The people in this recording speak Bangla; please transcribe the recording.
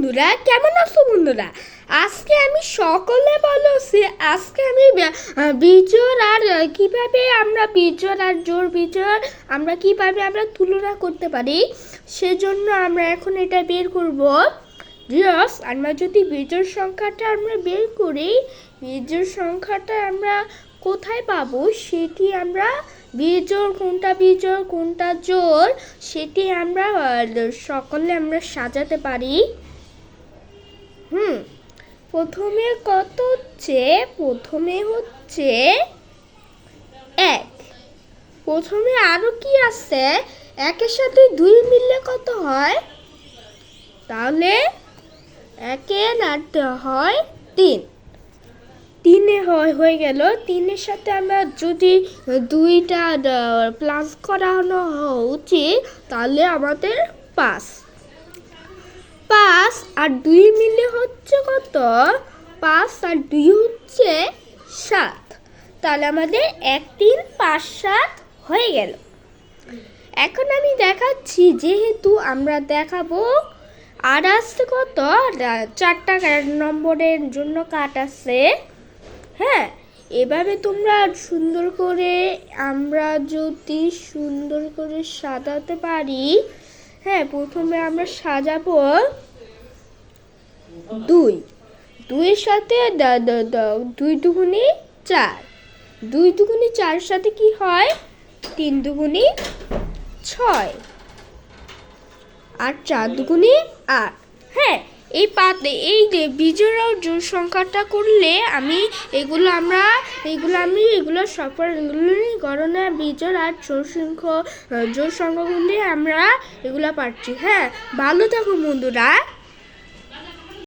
বন্ধুরা কেমন আছো বন্ধুরা? আজকে আমি সকলে বলো সে আজকে আমি বে- আহ, বিজোড় আর কীভাবে আমরা বিজোড় আর জোর বিজোড় আমরা কীভাবে আমরা তুলনা করতে পারি সেজন্য আমরা এখন এটা বের করব। জিরস আমরা যদি বিজোড় সংখ্যাটা আমরা বের করি বিজোড় সংখ্যাটা আমরা কোথায় পাবো? সেটি আমরা বিজোড় কোনটা বিজোড় কোনটা জোর সেটি আমরা সকলে আমরা সাজাতে পারি। প্রথমে কত হচ্ছে? প্রথমে হচ্ছে এক। প্রথমে আরও কি আছে? একের সাথে দুই মিললে কত হয়? তাহলে একের আর হয় তিন। তিনে হয়, হয়ে গেল। তিনের সাথে আমরা যদি দুইটা প্লাস করানো উচিত, তাহলে আমাদের পাঁচ। পাঁচ আর দুই মিলে হচ্ছে কত? পাঁচ আর দুই হচ্ছে সাত। তাহলে আমাদের এক তিন পাঁচ সাত হয়ে গেল। এখন আমি দেখাচ্ছি, যেহেতু আমরা দেখাবো আর আসছে কত? চারটা নম্বরের জন্য কাট আছে। হ্যাঁ এভাবে তোমরা সুন্দর করে, আমরা যদি সুন্দর করে সাজাতে পারি হ্যাঁ প্রথমে আমরা সাজাবো দুই। দুইয়ের সাথে দুই দুগুনি চার। দুই দুগুনি চার সাথে কি হয়? তিন দুগুনি ছয়। আর চার দুগুনি আট। হ্যাঁ এই পাতে এই যে বিজোড়াও জোর সংখ্যাটা করলে আমি এগুলো আমরা, এগুলো আমি, এগুলো সফর এগুলোই গণনা বিজোড় আর জোর সংখ্য জোর সংখ্যাগুলি আমরা এগুলো পাচ্ছি। হ্যাঁ ভালো থাকো বন্ধুরা।